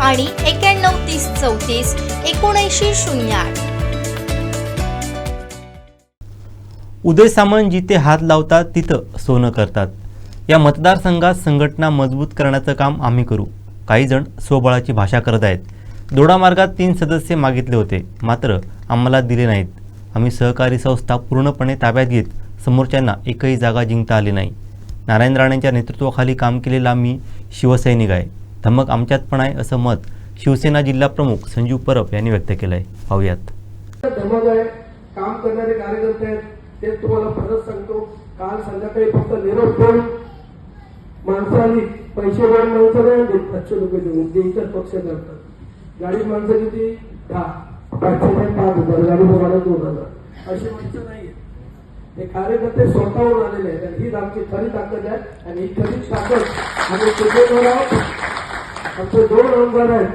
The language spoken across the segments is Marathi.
आणि एक्याण्णव तीस चौतीस एकोणऐंशी शून्य आठ. उदय सामंत जिथे हात लावतात तिथं सोनं करतात. या मतदारसंघात संघटना मजबूत करण्याचं काम आम्ही करू. काही जण स्वबळाची भाषा करत आहेत. दोडामार्गात तीन सदस्य मागितले होते. मात्र आम्हाला दिले नाहीत. आम्ही सहकारी संस्था पूर्णपणे ताब्यात घेत समोरच्यांना एकही जागा जिंकता आली नाही. नारायण राणेंच्या नेतृत्वाखाली काम केलेला मी शिवसैनिक आहे. धमक आमच्यात पण आहे असं मत शिवसेना जिल्हा प्रमुख संजीव परब यांनी व्यक्त केलं आहे पाहूयात धमक आहे. काम करणारे कार्यकर्ते आहेत. ते तुम्हाला परत सांगतो. काल संध्याकाळी फक्त निरोप ठेवून माणसांनी पैसे देऊन माणसं नाही आली पाचशे रुपये देऊन जे इतर पक्ष करतात. गाडी माणसं किती? दहा. पाचशे ते पाच हजार गाडी बघायला दोन हजार. अशी माणसं नाही हे कार्यकर्ते स्वतःहून आलेले आहेत आणि हीच आमची खरी ताकद आहे आणि ही खरी ताकद आम्ही कुठे आमचे दोन आमदार आहेत.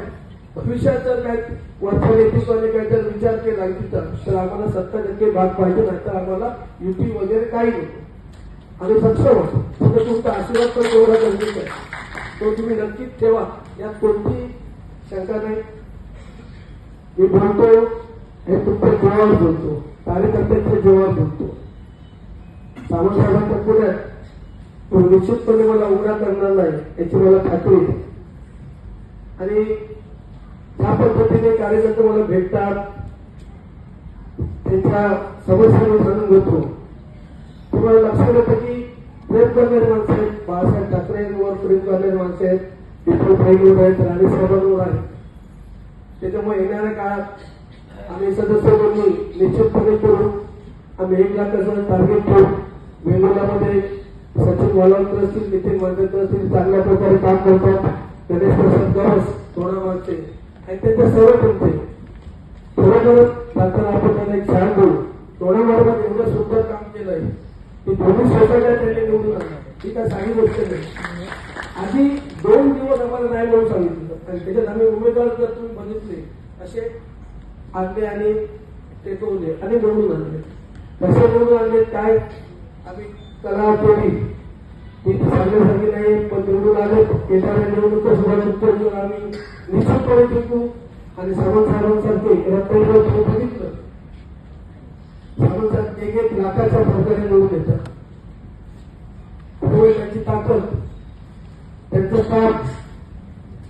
भविष्यात जर काय वरच्या नेतृत्वाने काय जर विचार केला तिथं तर आम्हाला सत्तर टक्के भाग पाहिजे नाही तर आम्हाला युती वगैरे काही नको आणि सक्षम होतो फक्त तुमचा आशीर्वाद पण तेवढा गरजेचा आहे. तो तुम्ही नक्कीच ठेवा. यात कोणती शंका नाही. मी बोलतो हे तुमच्या जीवावर बोलतो. कार्यकर्त्यांच्या जीवावर बोलतो. सावंत पुण्यात तो निश्चितपणे मला उघडा करणार नाही याची मला खात्री आहे. आणि त्या पद्धतीने कार्यकर्ते मला भेटतात. त्यांच्या समस्या जाणून घेतो. तुम्हाला लक्षात येतं की प्रेम करणारे माणसं आहेत. बाळासाहेब ठाकरेंवर प्रेम करणारे माणसं आहेत. विठ्ठल भाईवर आहेत राणे साहेबांवर आहेत. त्याच्यामुळे येणाऱ्या काळात आम्ही सदस्य म्हणून निश्चितपणे करू आम्ही एक लाखाचं टार्गेट ठेवू वेंगुर्ल्यामध्ये सचिन वालवकर असतील नितीन मांजरकर असतील चांगल्या प्रकारे काम करतात. गणेश प्रसाद गवस तोडामागचे आणि त्यांच्या सर्व तुमचे खरोखरच जाताना आपण त्यांना एक छान देऊ तोडामार्गात एवढं सुंदर काम केलंय. की दोन्ही सोसायट्या त्यांनी निवडून आणणार ही काय चांगली गोष्ट नाही. आधी दोन दिवस आम्हाला नाही म्हणून सांगितलं. आणि त्याच्यात आम्ही उमेदवार जर तुम्ही बघितले असे आणले आणि टेकवले आणि निवडून आणले कसे निवडून आणले काय? आम्ही कला केली ती सांगण्यासारखी नाही पण निवडून आले येणाऱ्या निवडणुका सुद्धा उत्तर आम्ही निश्चितपणे जिंकू आणि सावंत साहेबांसारखे रत्नागिरीवर तुम्ही बघितलं. सावंत एक एक लाखाच्या फरकाने निवडून येतात. होय त्यांची ताकद त्यांचं काम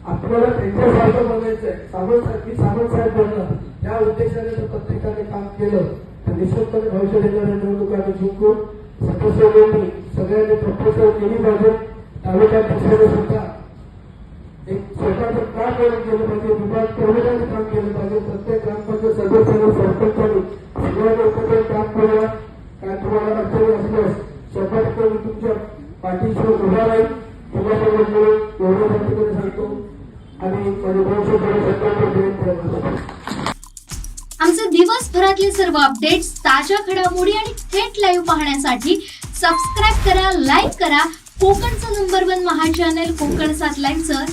आपल्याला त्यांच्यासारखं बघायचं आहे सावंत साहेब बनणं त्या उद्देशाने जर प्रत्येकाने काम केलं तर निश्चितपणे भविष्यात येणाऱ्या निवडणुका आम्ही जिंकून सदस्यांनी सगळ्यांनी प्रपोजल केली पाहिजे. तालुक्यात पक्षाने सुद्धा एक स्वतःचं काम केलं गेलं पाहिजे विभाग प्रमुखांनी काम केलं पाहिजे. प्रत्येक ग्रामपंचायत सदस्याने सरपंचांनी सगळ्यांनी एकत्र काम करूया काय तुम्हाला अडचणी असल्यास शंभर टक्के तुमच्या पाठीशी उभा राहील तुमच्यासोबत मिळून एवढ्यासाठी मी सांगतो. आणि माझे दोन शब्द आमचे दिवसभरातले सर्व अपडेट्स ताज्या घडामोडी आणि थेट लाईव्ह पाहण्यासाठी सबस्क्राईब करा लाईक करा. कोकणचं number one Maha channel Konkan सात लाईनचं